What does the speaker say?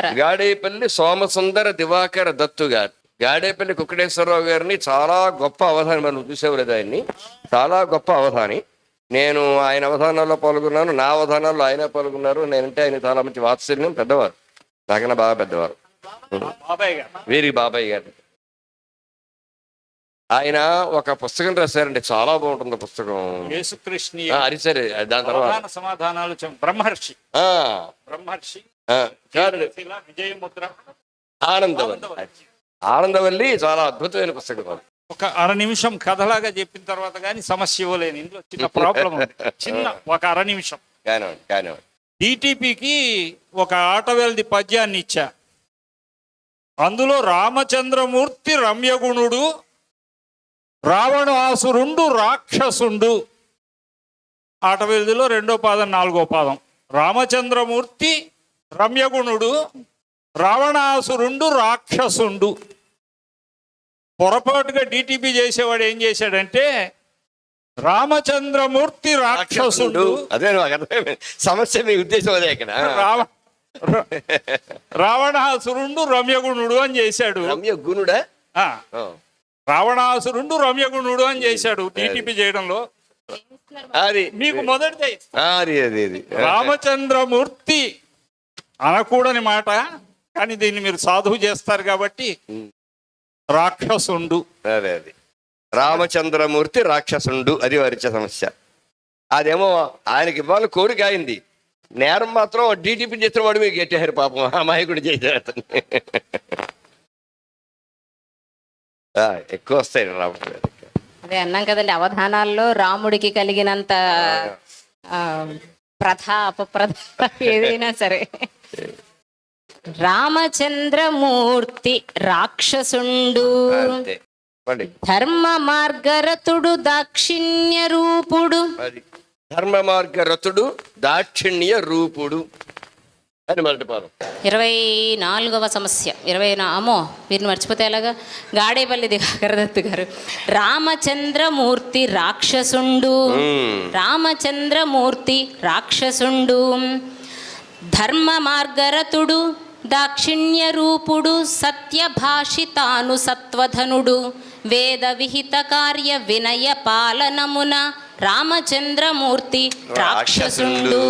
గాడేపల్లి సోమసుందర దివాకర దత్తు గారు. గాడేపల్లి కుక్కటేశ్వరరావు గారిని చాలా గొప్ప అవధాని మనం చూసేవారు ఆయన్ని. చాలా గొప్ప అవధాని. నేను ఆయన అవధానాల్లో పాల్గొన్నాను నా అవధానాల్లో ఆయన పాల్గొన్నారు. నేనంటే ఆయన చాలా మంచి వాత్సల్యం పెద్దవారు. నాకన్నా బాగా పెద్దవారు. బాబాయ్ గారు. వీరి బాబాయ్ గారు. ఆయన ఒక పుస్తకం రాశారండి. చాలా బాగుంటుంది పుస్తకం. యేసుకృష్ణ ఆ, అది సరే దాని తర్వాత. సమాధానాలు బ్రహ్మర్షి. ఆ, బ్రహ్మర్షి. ఆనందవల్లి. ఆనందవల్లి చాలా అద్భుతమైన పుస్తకం. ఒక అర నిమిషం కథలాగా చెప్పిన తర్వాత కానీ సమస్య ఇవ్వలేను. ఇందులో చిన్న ప్రాబ్లం చిన్న ఒక అర నిమిషం. కానివ్వండి కానివ్వండి. డిటిపికి ఒక ఆటవెల్ది పద్యాన్ని ఇచ్చా. అందులో రామచంద్రమూర్తి రమ్యగుణుడు రావణాసురుండు రాక్షసుండు. ఆటవెల్దిలో రెండో పాదం నాలుగో పాదం. రామచంద్రమూర్తి రమ్యగుణుడు రావణాసురుండు రాక్షసుండు. పొరపాటుగా డిటిపి చేసేవాడు ఏం చేశాడంటే రామచంద్రమూర్తి రాక్షసుండు. అదే సమస్య మీ ఉద్దేశం అదే ఇక్కడ. రావ రావణాసురుండు రమ్యగుణుడు అని చేశాడు. రమ్య గుణుడా ఆ, ఆ. రావణాసురుండు రమ్యగుణుడు అని చేశాడు టీటీపీ చేయడంలో. అది. మీకు మొదటిదే. రామచంద్రమూర్తి అనకూడని మాట కానీ దీన్ని మీరు సాధువు చేస్తారు కాబట్టి రాక్షసుండు. అదే అది. రామచంద్రమూర్తి రాక్షసుండు అది వారిచ్చే సమస్య. అదేమో ఆయనకి ఇవ్వాలి కోరిక అయింది. నేరం మాత్రం డీటీపీ చేసిన వాడు మీకు గెట్టారు పాపం. అమాయకుడు చేశారు ఎక్కువ వస్తాయి రామచంద్ర అదే అన్నాం కదండి అవధానాల్లో రాముడికి కలిగినంత ఆ, ప్రథ అపప్రథ ఏదైనా సరే. రామచంద్రమూర్తి రాక్షసుండు. ధర్మ మార్గరతుడు దాక్షిణ్య రూపుడు ధర్మ మార్గ రతుడు దాక్షిణ్య రూపుడు అని ఇరవై నాలుగవ సమస్య. ఇరవై నా అమ్మో వీరిని మర్చిపోతే ఎలాగా? గాడేపల్లి దిగాకర దత్తు గారు. రామచంద్రమూర్తి రాక్షసుండు. రామచంద్రమూర్తి రాక్షసుండు. ధర్మ మార్గరతుడు దాక్షిణ్యరూపుడు సత్యభాషితాను సత్వధనుడు. వేద విహిత కార్య వినయ పాలనమున రామచంద్రమూర్తి రాక్షసుండు.